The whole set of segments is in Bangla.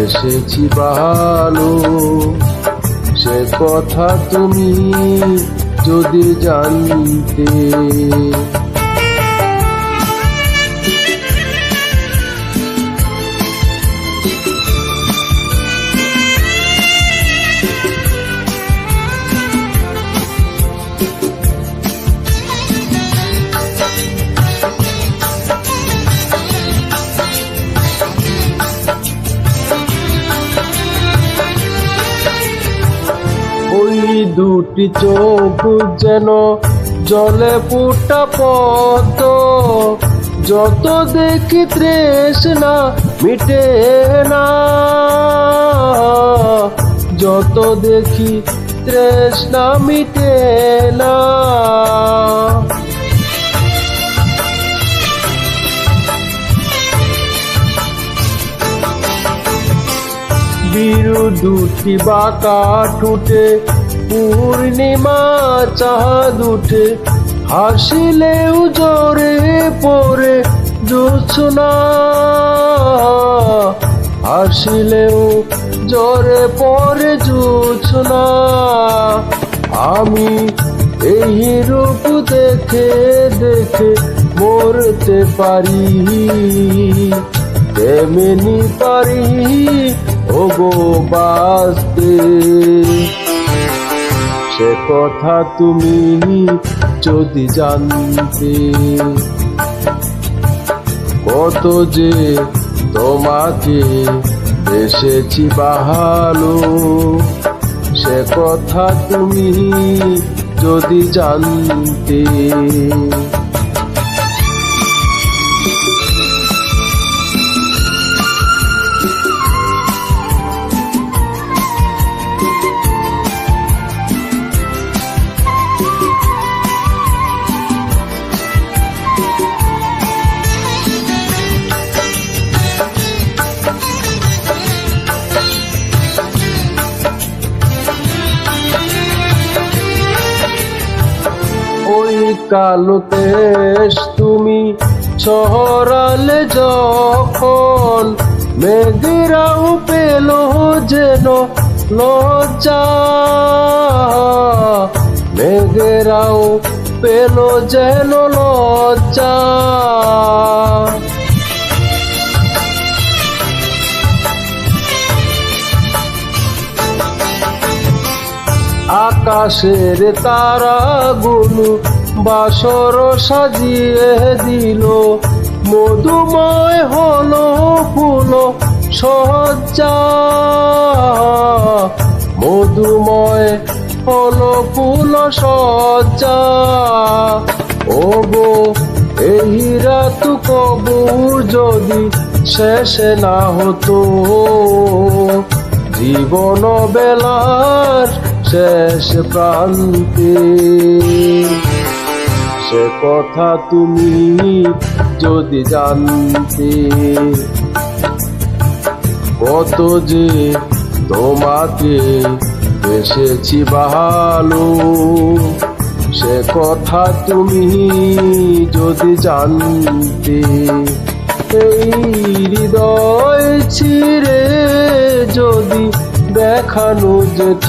এসেছি ভালো সে কথা তুমি যদি জানতে। দুটি চোখ যেন জলে ফুটা পদ্ম। যত দেখি তৃষ্ণা মিটে না। যত দেখি তৃষ্ণা মিটে না। বিরু দুটি বাঁকা ঠুটে পূর্ণিমা চাঁদ উঠে হাসিলেও জোরে পরে জোছনা হাসিলেও জোরে পরে জোছনা আমি এই রূপ দেখে দেখে মরতে পারি। তেমনি পারি ওগো বাঁচতে। সে কথা তুমি যদি জানতে। কত যে তোমাকে এসেছি বাহালো, সে কথা তুমি যদি জানতে। ওই কালো দেশ তুমি ছড়ালে যখন মেঘেরাও পেল যেন লজ্জা মেঘেরাও পেল যেন লজ্জা। আকাশের তারাগুলো বাসর সাজিয়ে দিল। মধুময় হলো ফুল, সজ্জা। মধুময় হলো ফুল, সজ্জা। ও গো এই রাত কবু যদি শেষ না হতো। জীবন বেলার শেষ প্রান্তে। সে কথা তুমি যদি জানতে। কত যে তোমাকে এসেছি ভালো, সে কথা তুমি যদি জানতে। এই হৃদয় ছিঁড়ে যদি দেখানো যেত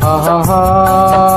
哈哈哈。